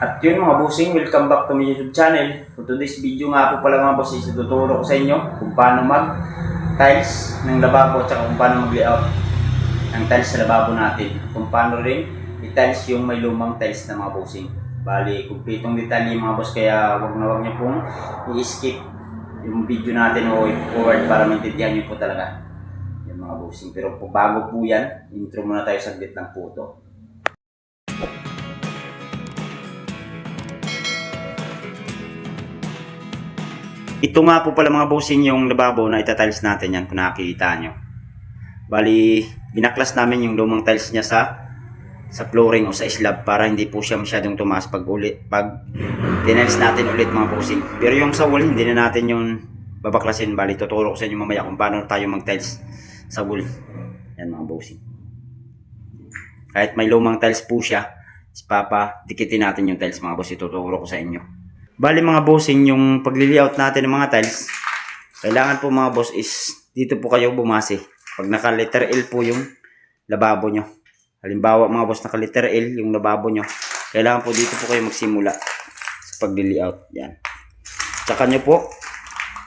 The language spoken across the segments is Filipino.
At yun mga bossing, welcome back to my YouTube channel. For today's video nga po pala mga boss, is tuturo ko sa inyo kung paano mag tiles ng lababo at kung paano mag layout ng tiles sa lababo natin. Kung paano rin i-tiles yung may lumang tiles na mga bossing. Bali, kumpletong detalye mga boss, kaya wag na wag niyo pong i-skip yung video natin o i-forward para maintindihan niyo po talaga yung mga bossing. Pero po, bago po yan, intro muna tayo saglit ng puto. Ito nga po pala mga bossing yung lababo na itatiles natin yan kung nakikita nyo. Bali, binaklas namin yung lumang tiles niya sa sa flooring o sa slab para hindi po siya masyadong tumaas pag ulit pag tiniles natin ulit mga bossing. Pero yung sa wall hindi na natin yung babaklasin bali tuturo ko sa inyo mamaya kung paano tayo mag tiles sa wall. Yan mga bossing. Kahit may lumang tiles po siya, is papa dikitin natin yung tiles mga boss ituturo ko sa inyo. Bali mga bossing, yung pagli-layout natin ng mga tiles, kailangan po mga boss is dito po kayo bumase. Pag naka letter L po yung lababo nyo. Halimbawa mga boss, naka letter L yung lababo nyo. Kailangan po dito po kayo magsimula sa pagli-layout. Yan. Tsaka nyo po,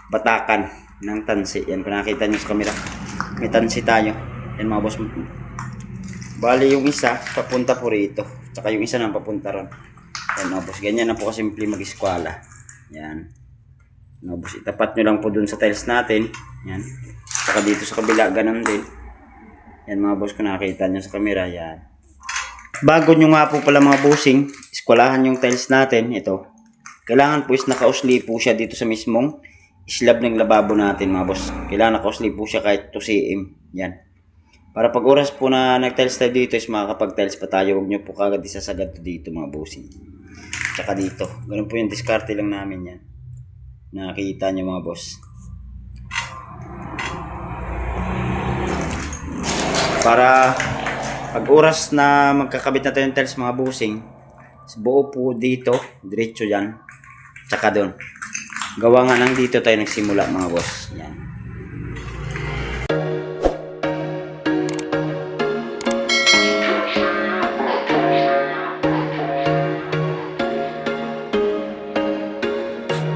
batakan ng tansi. Yan, kung nakita nyo sa camera. May tansi tayo. Yan mga boss. Bali yung isa, papunta po rito. Tsaka yung isa na papunta ron. Yan boss. Ganyan na po kasimple mag-eskwala. Yan. Boss, itapat nyo lang po dun sa tiles natin. Yan. Saka dito sa kabila, ganun din. Yan mga boss, kung nakita nyo sa camera, yan. Bago nyo nga po pala mga bossing, eskwalahan yung tiles natin, ito. Kailangan po is nakausli po siya dito sa mismong slab ng lababo natin mga boss. Kailangan nakausli po siya kahit 2 cm. Yan. Para pag oras po na nag-tiles tayo dito is makakapag-tiles pa tayo. Huwag nyo po kagad isasagad to dito mga bossing. Tsaka dito. Ganun po yung diskarte lang namin yan. Nakikita nyo mga boss. Para pag oras na magkakabit na tayo ng tiles mga bossing, is buo po dito, diretso yan. Tsaka doon. Gawa nga nang dito tayo nagsimula mga boss. Yan.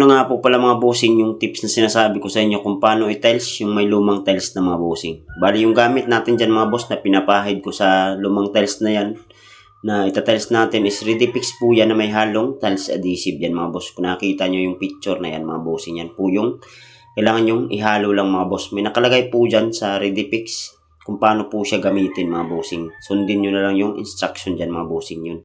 Na nga po pala mga bossing yung tips na sinasabi ko sa inyo kung paano i-tiles yung may lumang tiles na mga bossing. Bali yung gamit natin dyan mga boss na pinapahid ko sa lumang tiles na yan na itatiles natin is ready fix po yan na may halong tiles adhesive yan mga boss. Kung nakita nyo yung picture na yan mga bossing yan po yung kailangan yung ihalo lang mga boss. May nakalagay po dyan sa ready fix kung paano po siya gamitin mga bossing. Sundin nyo na lang yung instruction dyan mga bossing yun.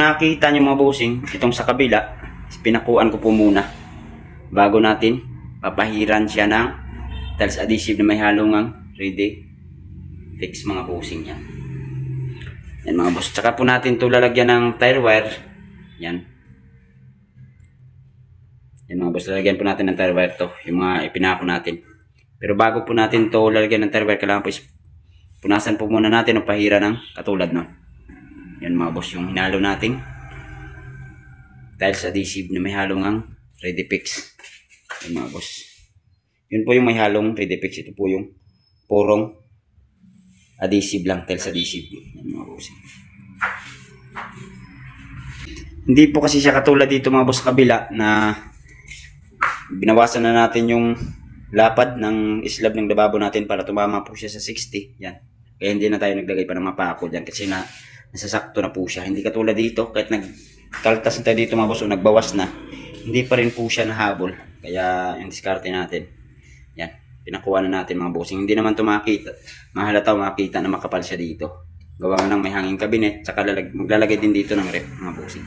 Nakita nyo mga bossing, itong sa kabila, pinakuan ko po muna. Bago natin, papahiran siya ng tiles adhesive na may halong ready fix mga bossing yan. Yan mga boss. Tsaka po natin ito lalagyan ng tire wire. Yan. Yan mga boss, lalagyan po natin ng tire wire to. Yung mga ipinako natin. Pero bago po natin to lalagyan ng tire wire, kailangan po is punasan po muna natin ang pahira ng katulad nun. Yan mga boss, yung hinalo nating tiles adhesive na may halong ang ready fix. Yan mga boss. Yun po yung may halong ready fix. Ito po yung purong adhesive lang, tiles adhesive. Yan mga boss. Hindi po kasi siya katulad dito mga boss kabila na binawasan na natin yung lapad ng slab ng lababo natin para tumama po siya sa 60. Yan. Kaya hindi na tayo naglagay pa ng mapako dyan kasi na nasasakto na po siya. Hindi katulad dito, kahit nagkaltas na tayo dito mga boss o nagbawas na, hindi pa rin po siya nahabol. Kaya yung diskarte natin, yan, pinakuha na natin mga bossing. Hindi naman ito makita, mahalata makita na makapal siya dito. Gawa ng may hanging kabinet, tsaka lalag, maglalagay din dito ng rep mga bossing.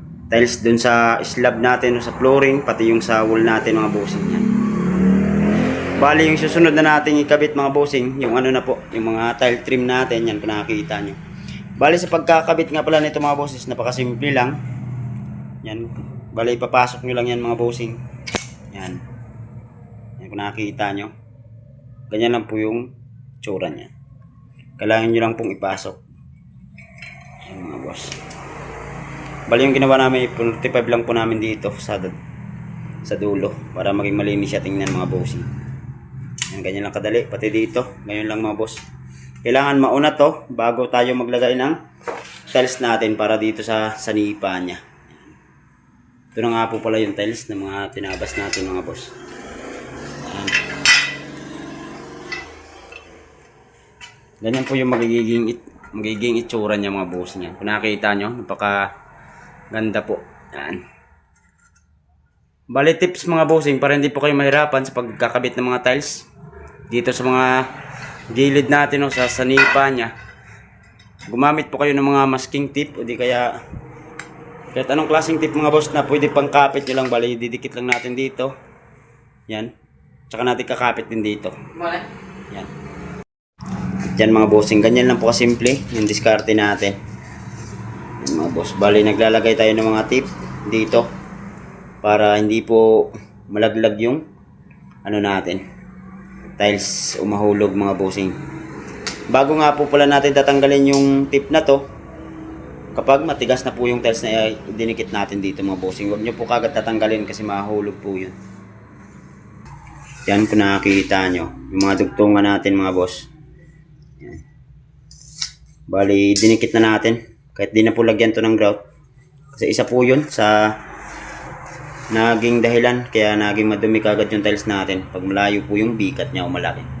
tiles dun sa slab natin sa flooring, pati yung sa wall natin mga bossing yan. Bali yung susunod na natin ikabit mga bossing, yung ano na po, yung mga tile trim natin, yan kung nakikita nyo. Bali sa pagkakabit nga pala nito mga bosses, napakasimple lang. Yan, bali ipapasok nyo lang yan mga bossing. Yan. Yan kung nakikita nyo. Ganyan lang po yung tsura niya. Kailangan nyo lang pong ipasok. Yan mga boss. Bali yung ginawa namin, 45 lang po namin dito sa sa dulo para maging malinis siya tingnan mga bossing. Yan, ganyan lang kadali. Pati dito, ganyan lang mga boss. Kailangan mauna to bago tayo maglagay ng tiles natin para dito sa sanipa niya. Ito na nga po pala yung tiles ng mga tinabas natin mga boss. Yan. Ganyan po yung magiging, it, magiging itsura niya mga bossing yan. Kung nakikita nyo, napaka ganda po. Yan. Bali tips mga bossing para hindi po kayo mahirapan sa pagkakabit ng mga tiles. Dito sa mga gilid natin o sa sanipa niya. Gumamit po kayo ng mga masking tip o di kaya kahit anong klaseng tip mga boss na pwede pang kapit nyo lang bali didikit lang natin dito. Yan. Tsaka natin kakapit din dito. Yan. Yan mga bossing, ganyan lang po kasimple yung diskarte natin. Mga boss, bali naglalagay tayo ng mga tip dito para hindi po malaglag yung ano natin tiles umahulog mga bossing. Bago nga po pala natin tatanggalin yung tip na to, kapag matigas na po yung tiles na dinikit natin dito mga bossing, huwag nyo po kagad tatanggalin kasi mahulog po yun. Yan kung nakikita nyo. Yung mga dugtungan natin mga boss. Yan. Bali, dinikit na natin. Kahit di na po lagyan to ng grout. Kasi isa po yun sa naging dahilan kaya naging madumi kagad yung tiles natin pag malayo po yung bikat niya o malaki.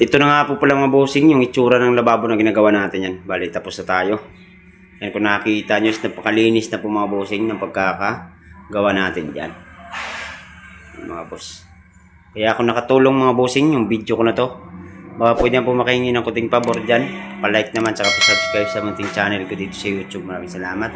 Ito na nga po pala mga bossing, yung itsura ng lababo na ginagawa natin yan. Bali, tapos na tayo. Yan kung nakikita nyo, is napakalinis na po mga bossing ng pagkakagawa natin dyan. Yan, mga boss. Kaya kung nakatulong mga bossing, yung video ko na to, baka pwede na po makahingi ng kuting pabor dyan. Pa-like naman, saka pa-subscribe sa munting channel ko dito sa YouTube. Maraming salamat.